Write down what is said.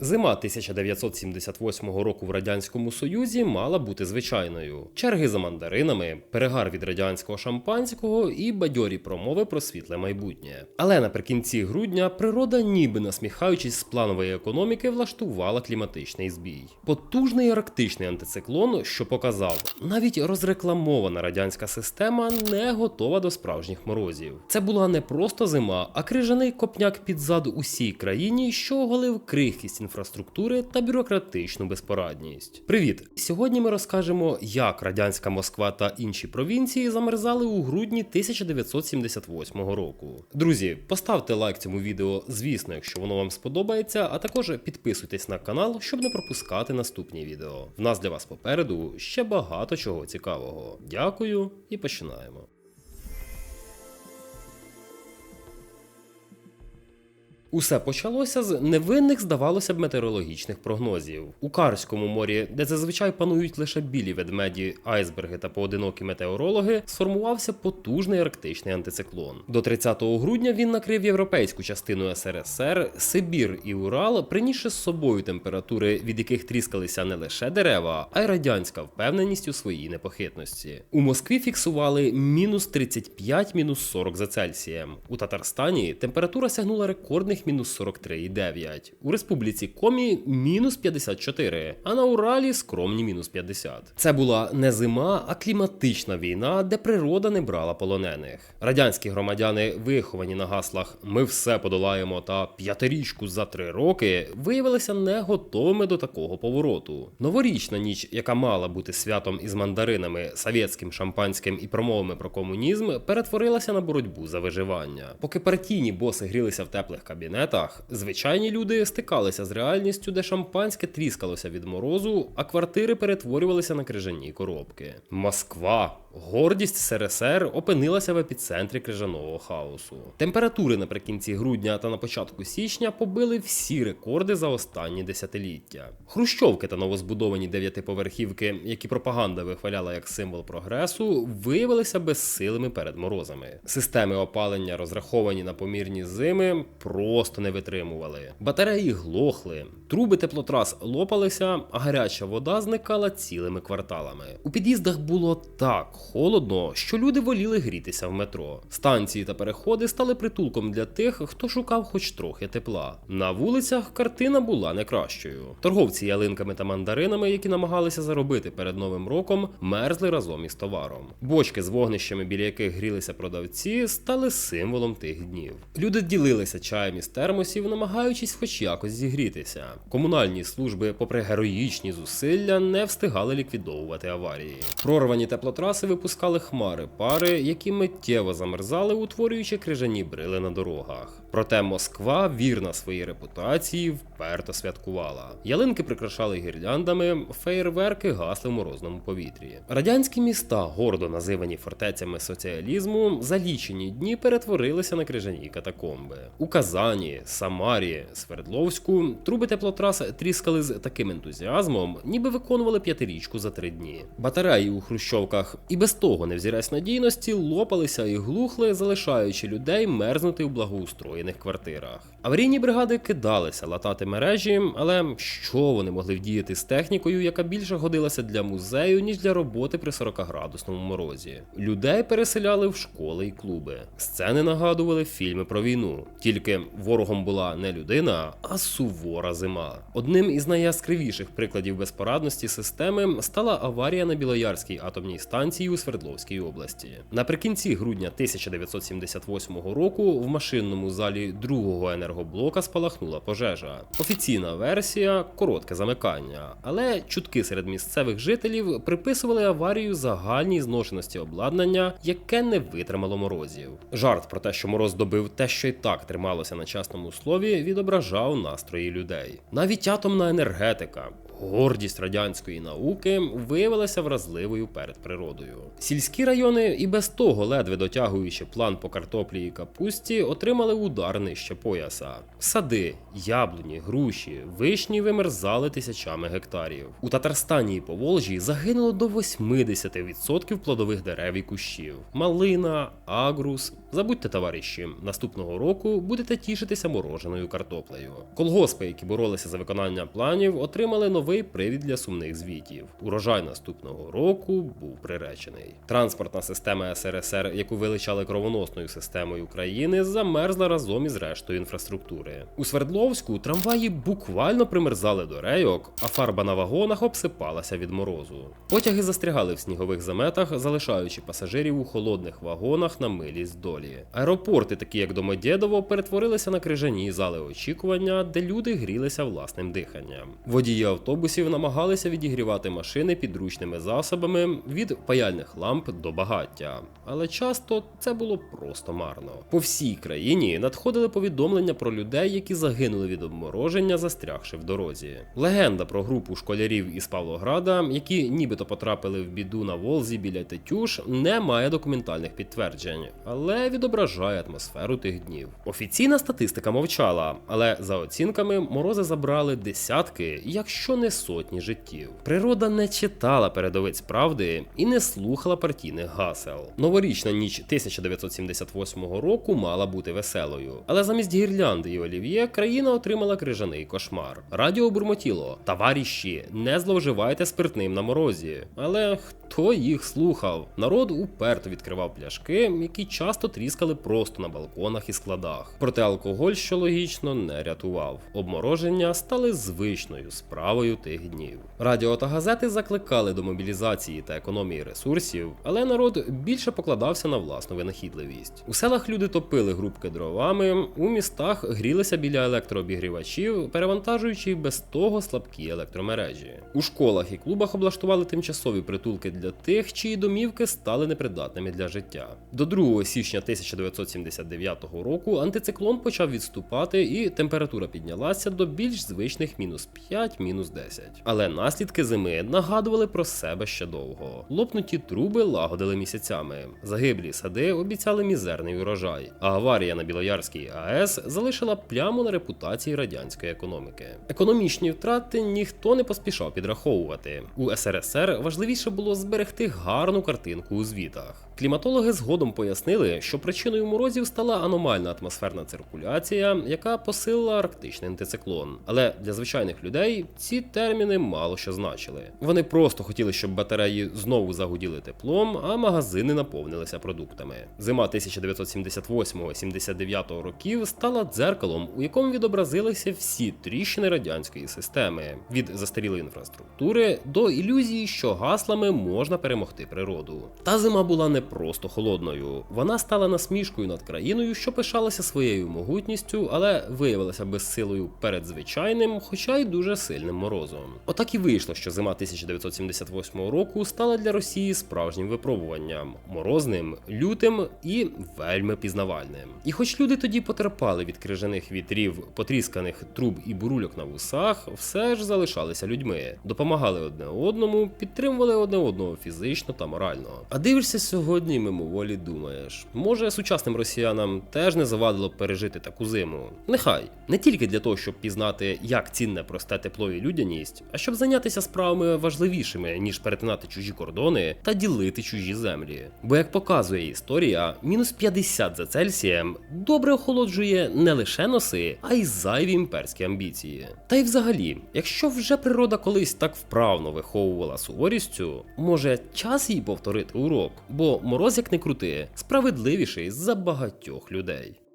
Зима 1978 року в радянському союзі мала бути звичайною: черги за мандаринами, перегар від радянського шампанського і бадьорі промови про світле майбутнє. Але наприкінці грудня природа, ніби насміхаючись з планової економіки, влаштувала кліматичний збій. Потужний арктичний антициклон, що показав, навіть розрекламована радянська система не готова до справжніх морозів. Це була не просто зима, а крижаний копняк під зад усій країні, що оголив крихкість інфраструктури та бюрократичну безпорадність. Привіт! Сьогодні ми розкажемо, як радянська Москва та інші провінції замерзали у грудні 1978 року. Друзі, поставте лайк цьому відео, звісно, якщо воно вам сподобається, а також підписуйтесь на канал, щоб не пропускати наступні відео. В нас для вас попереду ще багато чого цікавого. Дякую і починаємо. Усе почалося з невинних, здавалося б, метеорологічних прогнозів. У Карському морі, де зазвичай панують лише білі ведмеді, айсберги та поодинокі метеорологи, сформувався потужний арктичний антициклон. До 30 грудня він накрив європейську частину СРСР, Сибір і Урал, принісши з собою температури, від яких тріскалися не лише дерева, а й радянська впевненість у своїй непохитності. У Москві фіксували мінус 35, мінус 40 за Цельсієм. У Татарстані температура сягнула рекордних мінус 43,9. У республіці Комі мінус 54, а на Уралі скромні мінус 50. Це була не зима, а кліматична війна, де природа не брала полонених. Радянські громадяни, виховані на гаслах Ми все подолаємо та п'ятирічку за три роки, виявилися не готовими до такого повороту. Новорічна ніч, яка мала бути святом із мандаринами, совєтським шампанським і промовами про комунізм, перетворилася на боротьбу за виживання. Поки партійні боси грілися в теплих кабінетах, звичайні люди стикалися з реальністю, де шампанське тріскалося від морозу, а квартири перетворювалися на крижані коробки. Москва. Гордість СРСР опинилася в епіцентрі крижаного хаосу. Температури наприкінці грудня та на початку січня побили всі рекорди за останні десятиліття. Хрущовки та новозбудовані дев'ятиповерхівки, які пропаганда вихваляла як символ прогресу, виявилися безсилими перед морозами. Системи опалення, розраховані на помірні зими, просто не витримували. Батареї глохли, труби теплотрас лопалися, а гаряча вода зникала цілими кварталами. У під'їздах було так холодно, що люди воліли грітися в метро. Станції та переходи стали притулком для тих, хто шукав хоч трохи тепла. На вулицях картина була не кращою. Торговці ялинками та мандаринами, які намагалися заробити перед новим роком, мерзли разом із товаром. Бочки з вогнищами, біля яких грілися продавці, стали символом тих днів. Люди ділилися чаєм із термосів, намагаючись хоч якось зігрітися. Комунальні служби, попри героїчні зусилля, не встигали ліквідовувати аварії. Прорвані теплотраси випускали хмари пари, які миттєво замерзали, утворюючи крижані брили на дорогах. Проте Москва, вірна своїй репутації, вперто святкувала. Ялинки прикрашали гірляндами, феєрверки гасли в морозному повітрі. Радянські міста, гордо називані фортецями соціалізму, за лічені дні перетворилися на крижані катакомби. У Казані, Самарі, Свердловську труби теплотрас тріскали з таким ентузіазмом, ніби виконували п'ятирічку за три дні. Батареї у хрущовках і без того не взірець надійності лопалися і глухли, залишаючи людей мерзнути у благоустроєних квартирах. Аварійні бригади кидалися латати мережі, але що вони могли вдіяти з технікою, яка більше годилася для музею, ніж для роботи при 40-градусному морозі? Людей переселяли в школи і клуби. Сцени нагадували фільми про війну. Тільки ворогом була не людина, а сувора зима. Одним із найяскравіших прикладів безпорадності системи стала аварія на Білоярській атомній станції у Свердловській області. Наприкінці грудня 1978 року в машинному залі другого енергоблока спалахнула пожежа. Офіційна версія коротке замикання, але чутки серед місцевих жителів приписували аварію загальній зношеності обладнання, яке не витримало морозів. Жарт про те, що мороз добив те, що й так трималося на частному слові, відображав настрої людей. Навіть атомна енергетика. Гордість радянської науки, виявилася вразливою перед природою. Сільські райони і без того, ледве дотягуючи план по картоплі і капусті, отримали удар нижче пояса. Сади, яблуні, груші, вишні вимерзали тисячами гектарів. У Татарстані і Поволжі загинуло до 80% плодових дерев і кущів. Малина, агрус. Забудьте, товариші, наступного року будете тішитися мороженою картоплею. Колгоспи, які боролися за виконання планів, отримали новий привід для сумних звітів. Урожай наступного року був приречений. Транспортна система СРСР, яку величали кровоносною системою України, замерзла разом із рештою інфраструктури. У Свердловську трамваї буквально примерзали до рейок, а фарба на вагонах обсипалася від морозу. Потяги застрягали в снігових заметах, залишаючи пасажирів у холодних вагонах на милість долі. Аеропорти, такі як Домодєдово, перетворилися на крижані зали очікування, де люди грілися власним диханням. Водії автобусів намагалися відігрівати машини підручними засобами від паяльних ламп до багаття, але часто це було просто марно. По всій країні надходили повідомлення про людей, які загинули від обмороження, застрягши в дорозі. Легенда про групу школярів із Павлограда, які нібито потрапили в біду на Волзі біля Тетюш, не має документальних підтверджень, але відображає атмосферу тих днів. Офіційна статистика мовчала, але за оцінками морози забрали десятки, якщо не сотні життів. Природа не читала передовиць правди і не слухала партійних гасел. Новорічна ніч 1978 року мала бути веселою, але замість гірлянди і олів'є країна отримала крижаний кошмар. Радіо бурмотіло, товариші, не зловживайте спиртним на морозі. Але хто їх слухав? Народ уперто відкривав пляшки, які часто тріскали просто на балконах і складах. Проте алкоголь, що логічно, не рятував. Обмороження стали звичною справою тих днів. Радіо та газети закликали до мобілізації та економії ресурсів, але народ більше покладався на власну винахідливість. У селах люди топили грубки дровами, у містах грілися біля електрообігрівачів, перевантажуючи без того слабкі електромережі. У школах і клубах облаштували тимчасові притулки для тих, чиї домівки стали непридатними для життя. До 2 січня 1979 року антициклон почав відступати, і температура піднялася до більш звичних мінус 5, мінус 10. Але наслідки зими нагадували про себе ще довго. Лопнуті труби лагодили місяцями. Загиблі сади обіцяли мізерний урожай. А аварія на Білоярській АЕС залишила пляму на репутації радянської економіки. Економічні втрати ніхто не поспішав підраховувати. У СРСР важливіше було зберегти гарну картинку у звітах. Кліматологи згодом пояснили, що причиною морозів стала аномальна атмосферна циркуляція, яка посилила арктичний антициклон. Але для звичайних людей ці терміни мало що значили. Вони просто хотіли, щоб батареї знову загуділи теплом, а магазини наповнилися продуктами. Зима 1978-79 років стала дзеркалом, у якому відобразилися всі тріщини радянської системи від застарілої інфраструктури до ілюзії, що гаслами можна перемогти природу. Та зима була не просто холодною. Вона стала насмішкою над країною, що пишалася своєю могутністю, але виявилася безсилою перед звичайним, хоча й дуже сильним морозом. Отак і вийшло, що зима 1978 року стала для Росії справжнім випробуванням морозним, лютим і вельми пізнавальним. І хоч люди тоді потерпали від крижаних вітрів, потрісканих труб і бурульок на вусах, все ж залишалися людьми, допомагали одне одному, підтримували одне одного фізично та морально. А дивишся сьогодні, мимоволі думаєш, може сучасним росіянам теж не завадило пережити таку зиму. Нехай не тільки для того, щоб пізнати, як цінне просте тепло і людяність, а щоб зайнятися справами важливішими, ніж перетинати чужі кордони та ділити чужі землі. Бо як показує історія, мінус 50 за Цельсієм добре охолоджує не лише носи, а й зайві імперські амбіції. Та й взагалі, якщо вже природа колись так вправно виховувала суворістю, може час їй повторити урок, бо мороз як не крути, справедливіший за багатьох людей.